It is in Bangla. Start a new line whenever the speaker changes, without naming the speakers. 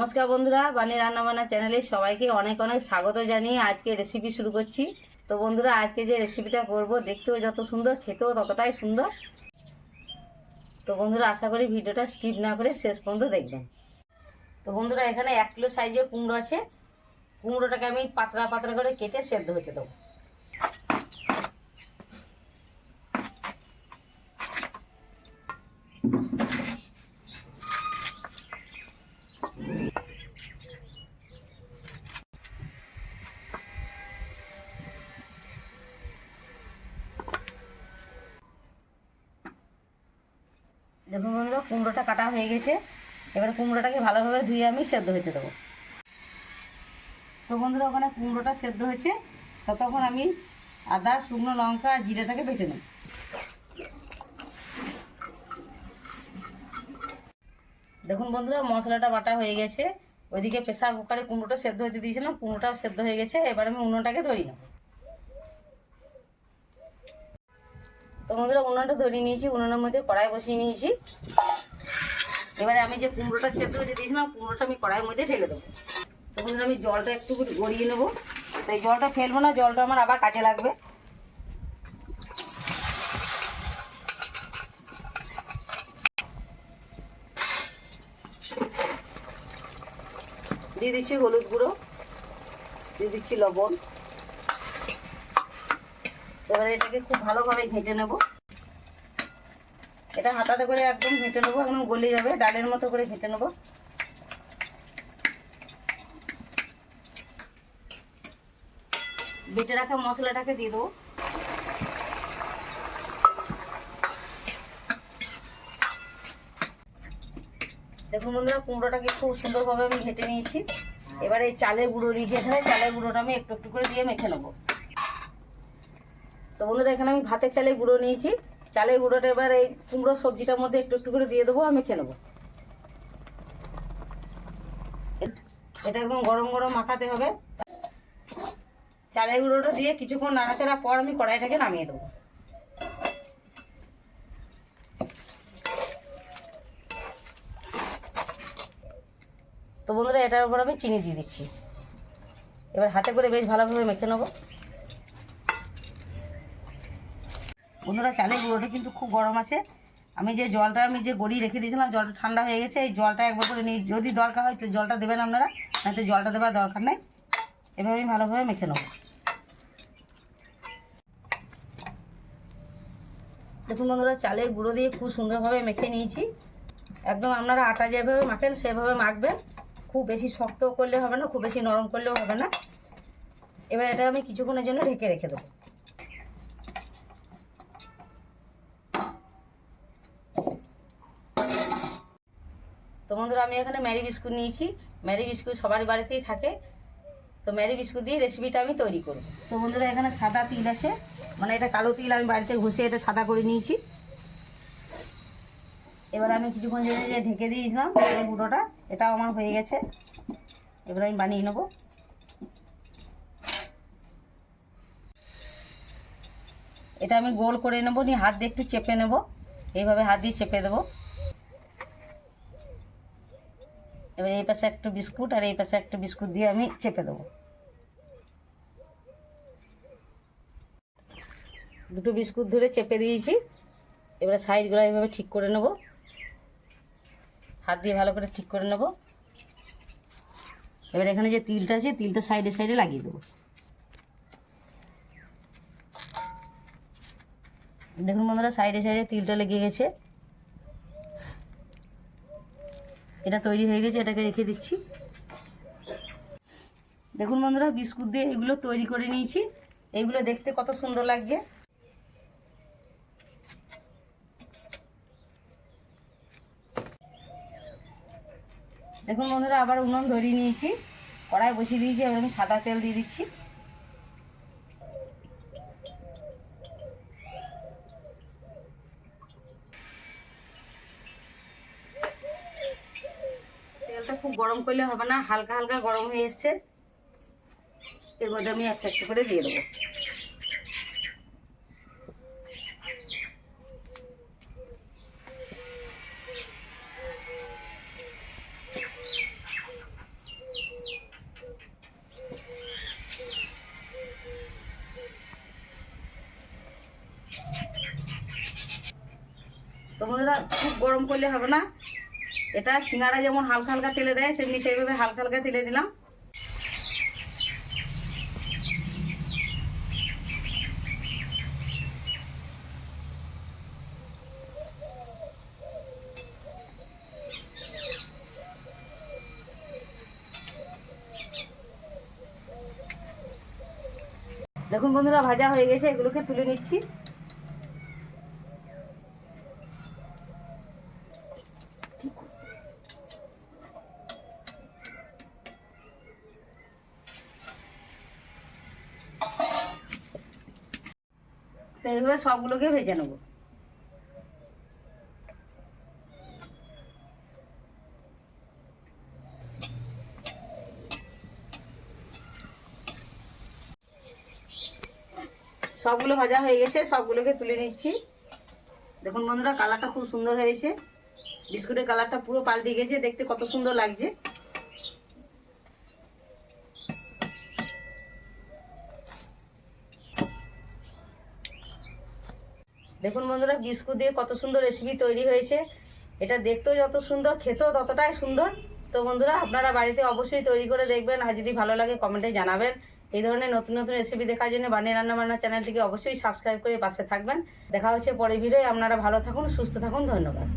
নমস্কার বন্ধুরা বানি রান্নাবান্না চ্যানেলে সবাইকে অনেক অনেক স্বাগত জানিয়ে আজকে রেসিপি শুরু করছি। তো বন্ধুরা, আজকে যে রেসিপিটা করব, দেখতেও যত সুন্দর, খেতেও ততটাই সুন্দর। তো বন্ধুরা, আশা করি ভিডিওটা স্কিপ না করে শেষ পর্যন্ত দেখবেন। তো বন্ধুরা, এখানে এক কিলো সাইজের কুমড়ো আছে। কুমড়োটাকে আমি পাতলা পাতলা করে কেটে সেদ্ধ হতে দেবো। দেখুন বন্ধুরা, কুমড়োটা কাটা হয়ে গেছে। এবার কুমড়োটাকে ভালোভাবে ধুয়ে আমি সেদ্ধ হতে দেবো। তো বন্ধুরা, ওখানে কুমড়োটা সেদ্ধ হয়েছে। ততক্ষণ আমি আদা, শুকনো লঙ্কা আর জিরেটাকে বেটে নেব। দেখুন বন্ধুরা, মশলাটা বাটা হয়ে গেছে। ওইদিকে প্রেসার কুকারে কুমড়োটা সেদ্ধ হতে দিয়েছিলাম, কুমড়োটাও সেদ্ধ হয়ে গেছে। এবার আমি উনুনটাকে ধরিয়ে নেব। তো বন্ধুরা, উনুনটা ধরিয়ে নিয়েছি, উনুনের মধ্যে কড়াই বসিয়ে নিয়েছি। এবারে আমি যে কুমড়োটা সেদ্ধ হতে দিয়েছিলাম, কুমড়োটা আমি কড়াইয়ের মধ্যে ঢেলে দেবো। তো বন্ধুরা, আমি জলটা একটু গড়িয়ে নেব। তো এই জলটা ফেলব না, জলটা আমার আবার কাজে লাগবে। দিয়ে দিচ্ছি হলুদ গুঁড়ো, দিয়ে দিচ্ছি লবণ। এবারে এটাকে খুব ভালোভাবে ঘেঁটে নেব। এটা হাতাতে করে একদম ঘেঁটে নেব, একদম গলে যাবে, ডালের মতো করে ঘেঁটে নেব। বেটে রাখা মশলাটাকে দিয়ে দেবো। দেখুন বন্ধুরা, কুমড়োটাকে খুব সুন্দরভাবে আমি ঘেটে নিয়েছি। এবার চালের গুঁড়ো নিয়েছি এখানে চালের গুঁড়োটা আমি একটু একটু করে দিয়ে মেখে নেব। তো বন্ধুরা, এখানে আমি ভাতের চালের গুঁড়ো নিয়েছি। চালের গুঁড়োটা এবার এই কুমড়ো সবজিটার মধ্যে একটু একটু করে দিয়ে দেবো, আমি খেয়ে নেব। এটা একদম গরম গরম মাখাতে হবে। চালের গুঁড়োটা দিয়ে কিছুক্ষণ নাড়াচাড়া পর আমি কড়াইটাকে নামিয়ে দেবো। তো বন্ধুরা, এটার উপর আমি চিনি দিয়ে দিচ্ছি। এবার হাতে করে বেশ ভালোভাবে মেখে নেব। বন্ধুরা, চালের গুঁড়োটা কিন্তু খুব গরম আছে। আমি যে জলটা, আমি যে গড়িয়ে রেখে দিয়েছিলাম, জলটা ঠান্ডা হয়ে গেছে, এই জলটা একবার করে নিই যদি দরকার হয় তো জলটা দেবেন আপনারা নয়তো জলটা দেওয়ার দরকার নেই। এভাবে আমি ভালোভাবে মেখে নেব। দেখুন বন্ধুরা, চালের গুঁড়ো দিয়ে খুব সুন্দরভাবে মেখে নিয়েছি। একদম আপনারা আটা যেভাবে মাখেন, সেভাবে মাখবেন। খুব বেশি শক্ত করলে হবে না, খুব বেশি নরম করলেও হবে না। এবার এটা আমি কিছুক্ষণের জন্য ঢেকে রেখে দেবো। তো বন্ধুরা, আমি এখানে ম্যারি বিস্কুট নিয়েছি। ম্যারি বিস্কুট সবার বাড়িতেই থাকে। তো ম্যারি বিস্কুট দিয়ে রেসিপিটা আমি তৈরি করব। তো বন্ধুরা, এখানে সাদা তিল আছে। মানে এটা কালো তিল, আমি বাড়িতে ঘষে এটা সাদা করে নিয়েছি। এবার আমি কিছুক্ষণ জন্য যে ঢেকে দিয়েছিলাম এই গুঁড়োটা, এটাও আমার হয়ে গেছে। এবার আমি বানিয়ে নেব। এটা আমি গোল করে নেব, নিয়ে হাত দিয়ে একটু চেপে নেব। এইভাবে হাত দিয়ে চেপে দেবো। এবার এই পাশে একটু বিস্কুট আর এই পাশে একটা বিস্কুট দিয়ে আমি চেপে দেবো। দুটো বিস্কুট ধরে চেপে দিয়েছি। এবারে সাইডগুলো এইভাবে ঠিক করে নেব। হাত দিয়ে ভালো করে ঠিক করে নেব। এবার এখানে যে তিলটা আছে, তিলটা সাইডে সাইডে লাগিয়ে দেবো। দেখুন বন্ধুরা সাইডে সাইডে তিলটা লেগে গেছে। এটা তৈরি হয়ে গেছে, এটাকে রেখে দিচ্ছি। দেখুন বন্ধুরা, বিস্কুট দিয়ে এগুলো তৈরি করে নিয়েছি। এগুলো দেখতে কত সুন্দর লাগছে। দেখুন বন্ধুরা, আবার উনুন ধরিয়ে নিয়েছি। কড়াই বসিয়ে দিয়েছি, এবার আমি সাদা তেল দিয়ে দিচ্ছি। ভাতটা খুব গরম করলে হবে না, হালকা হালকা গরম হয়ে এসছে। এর মধ্যে আমি একটা একটা করে দিয়ে দেবো। তো বন্ধুরা, খুব গরম করলে হবে না। এটা সিঙ্গারা যেমন হালকা হালকা তেলে দেয়, তেমনি সেইভাবে হালকা হালকা তেলে দিলাম। দেখুন বন্ধুরা, ভাজা হয়ে গেছে, এগুলোকে তুলে নিচ্ছি। সেইভাবে সবগুলোকে ভেজে নেব। সবগুলো ভাজা হয়ে গেছে, সবগুলোকে তুলে নিচ্ছি। দেখুন বন্ধুরা, কালারটা খুব সুন্দর হয়েছে। বিস্কুটের কালারটা পুরো পাল্টে গেছে, দেখতে কত সুন্দর লাগছে। দেখুন বন্ধুরা, বিস্কুট দিয়ে কত সুন্দর রেসিপি তৈরি হয়েছে। এটা দেখতেও যত সুন্দর, খেতেও ততটাই সুন্দর। তো বন্ধুরা, আপনারা বাড়িতে অবশ্যই তৈরি করে দেখবেন। আর যদি ভালো লাগে কমেন্টে জানাবেন। এই ধরনের নতুন নতুন রেসিপি দেখার জন্য বানিয়ে রান্নাবান্না চ্যানেলটিকে অবশ্যই সাবস্ক্রাইব করে পাশে থাকবেন। দেখা হচ্ছে পরে ভিডিও আপনারা ভালো থাকুন, সুস্থ থাকুন। ধন্যবাদ।